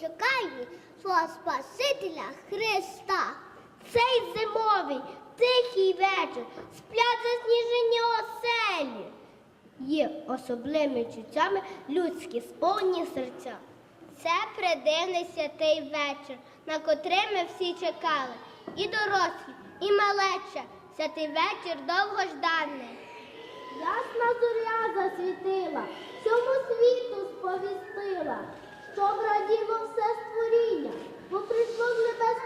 чекає свого Спасителя Христа. Цей зимовий тихий вечір сплять засніжені оселі. Є особливими чуттями людські сповні серця. Це придивний святий вечір, на котрий ми всі чекали. І дорослі, і малеча. Святий вечір довгожданий. Ясна зоря засвітила, всьому світу сповістила, що раділо все створіння, бо прийшло в небес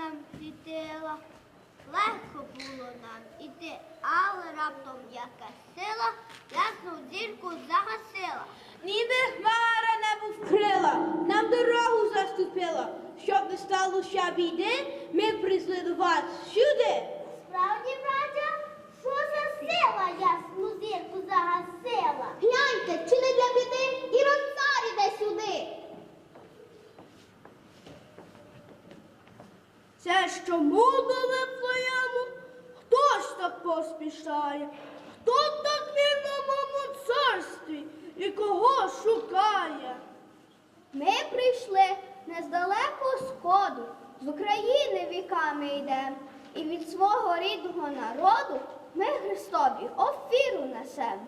нам світила, легко було нам іти, але раптом яка сила ясну зірку загасила. Ніби хмара небо вкрила, нам дорогу заступила. Щоб не стало ще біди, ми прийшли до вас сюди. Справді, братя, що за сила ясну зірку загасила? Гляньте, чи не для біди і цар іде сюди. Це ж чому до Вифлеєму? Хто ж так поспішає? Хто так він на моєму царстві і кого шукає? Ми прийшли не з далекого сходу, з України віками йдемо, і від свого рідного народу ми Христові офіру несемо.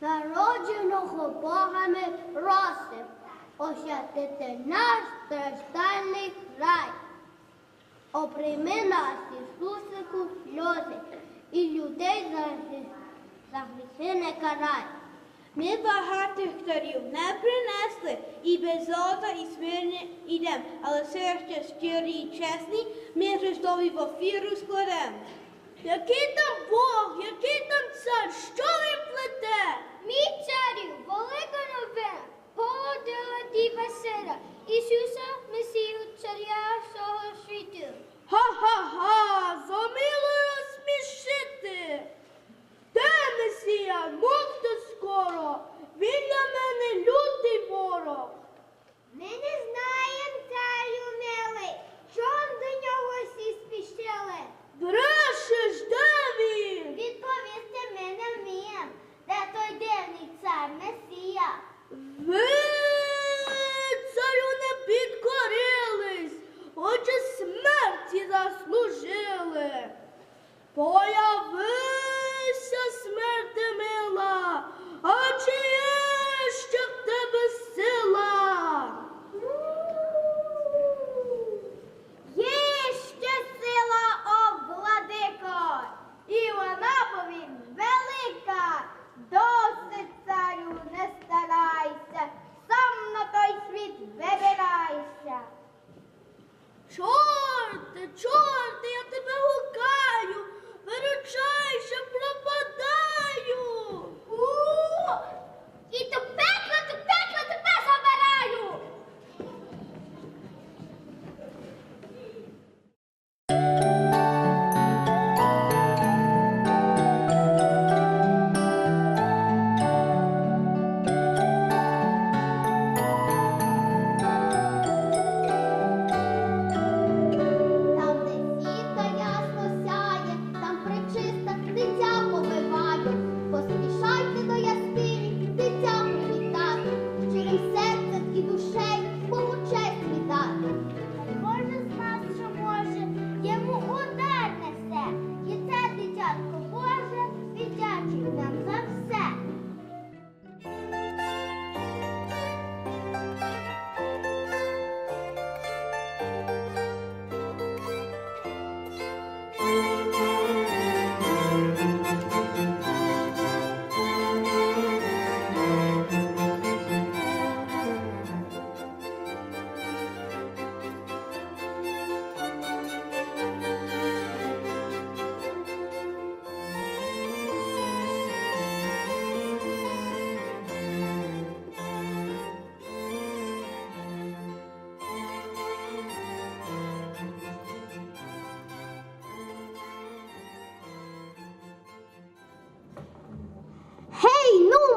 Народженого Бога ми просим, освятити наш страждальний край. Оприйми нас, Ісусику, сльози і людей за гріхи не карай. Ми багатих дарів не принесли і без золота, і смирні ідем, але все ще щирі і чесні, ми Христові в офіру складем. Який там Бог, який там цар, що він плете? Мій царю, велика новина, Подила діва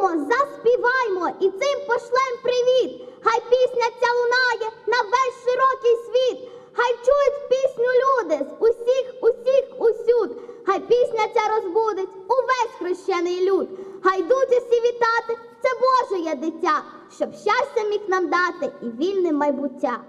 Підемо, заспіваймо і цим пошлем привіт. Хай пісня ця лунає на весь широкий світ. Хай чують пісню люди з усіх, усіх, усюд. Хай пісня ця розбудить увесь хрещений люд. Хай йдуть усі вітати. Це Боже є дитя, щоб щастя міг нам дати і вільне майбуття.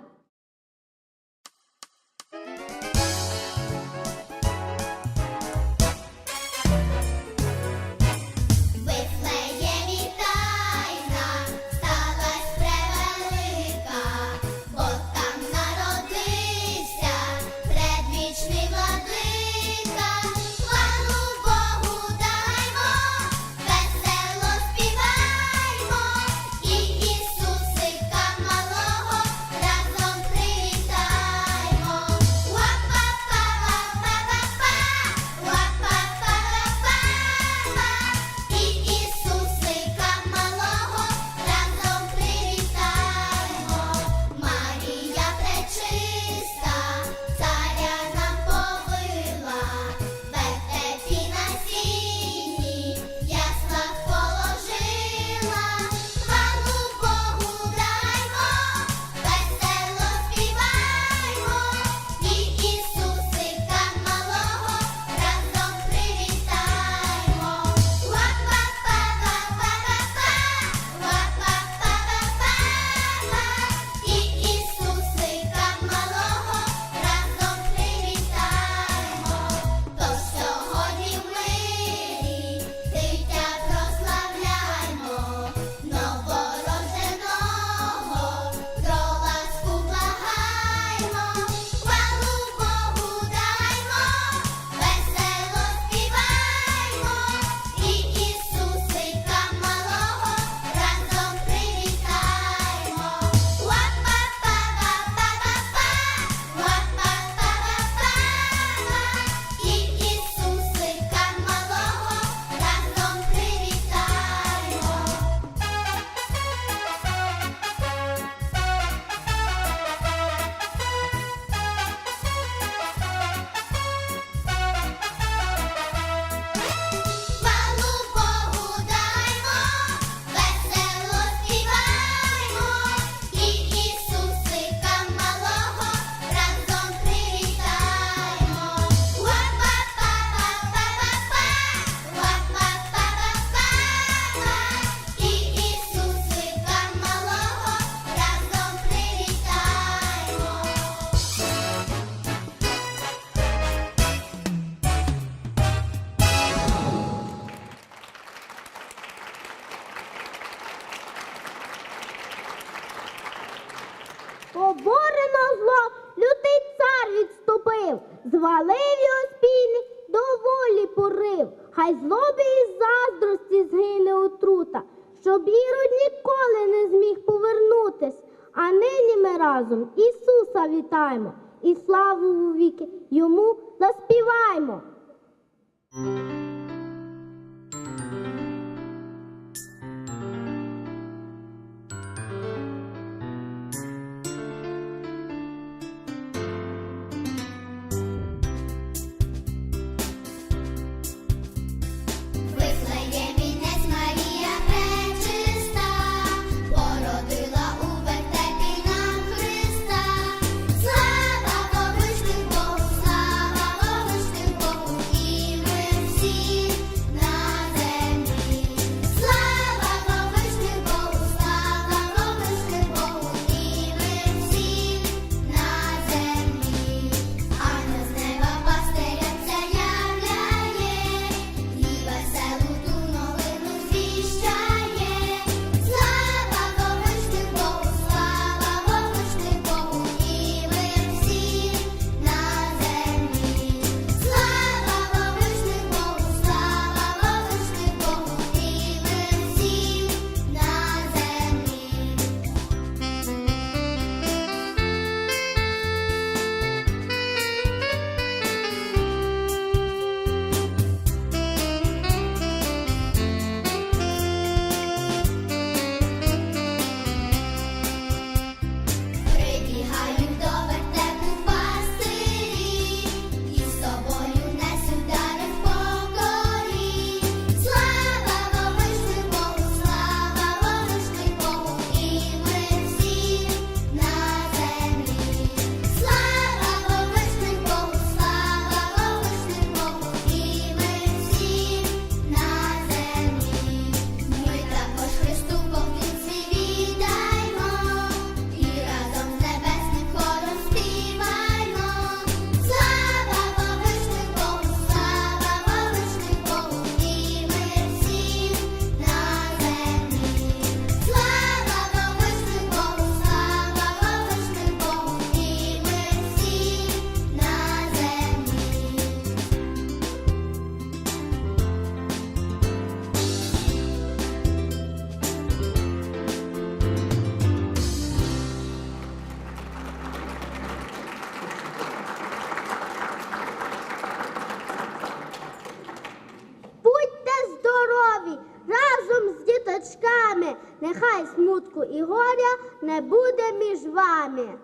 І горя не буде між вами.